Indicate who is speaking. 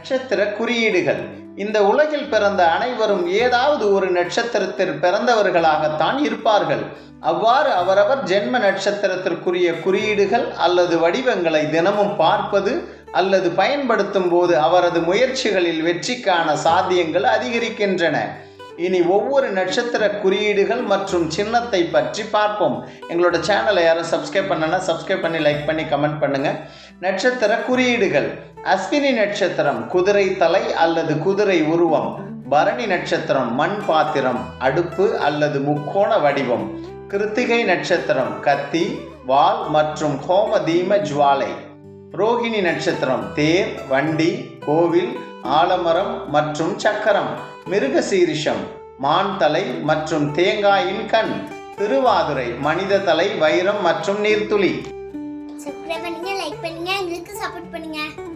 Speaker 1: நட்சத்திர குறியீடுகள். இந்த உலகில் பிறந்த அனைவரும் ஏதாவது ஒரு நட்சத்திரத்தில் பிறந்தவர்களாகத்தான் இருப்பார்கள். அவ்வாறு அவரவர் ஜென்ம நட்சத்திரத்திற்குரிய குறியீடுகள் அல்லது வடிவங்களை தினமும் பார்ப்பது அல்லது பயன்படுத்தும் போது அவரது முயற்சிகளில் வெற்றிக்கான சாத்தியங்கள் அதிகரிக்கின்றன. இனி ஒவ்வொரு நட்சத்திர குறியீடுகள் மற்றும் சின்னத்தை பற்றி பார்ப்போம். எங்களோட சேனலை யாரும் சப்ஸ்கிரைப் பண்ணனா சப்ஸ்கிரைப் பண்ணி லைக் பண்ணி கமெண்ட் பண்ணுங்க. நட்சத்திர குறியீடுகள். அஸ்வினி நட்சத்திரம் குதிரை தலை அல்லது குதிரை உருவம். பரணி நட்சத்திரம் மண் பாத்திரம் அடுப்பு அல்லது முக்கோண வடிவம். கிருத்திகை நட்சத்திரம் கத்தி வால் மற்றும் ஹோம தீம ஜுவாலை. ரோகிணி நட்சத்திரம் தேர் வண்டி கோவில் ஆலமரம் மற்றும் சக்கரம் மிருக சீரிஷம் மான் தலை மற்றும் தேங்காயின் கண் திருவாதுரை மனித தலை வைரம் மற்றும் நீர்த்துளி.
Speaker 2: சப்ஸ்கிரைப் பண்ணுங்க லைக் பண்ணுங்க எங்களுக்கு சப்போர்ட் பண்ணுங்க.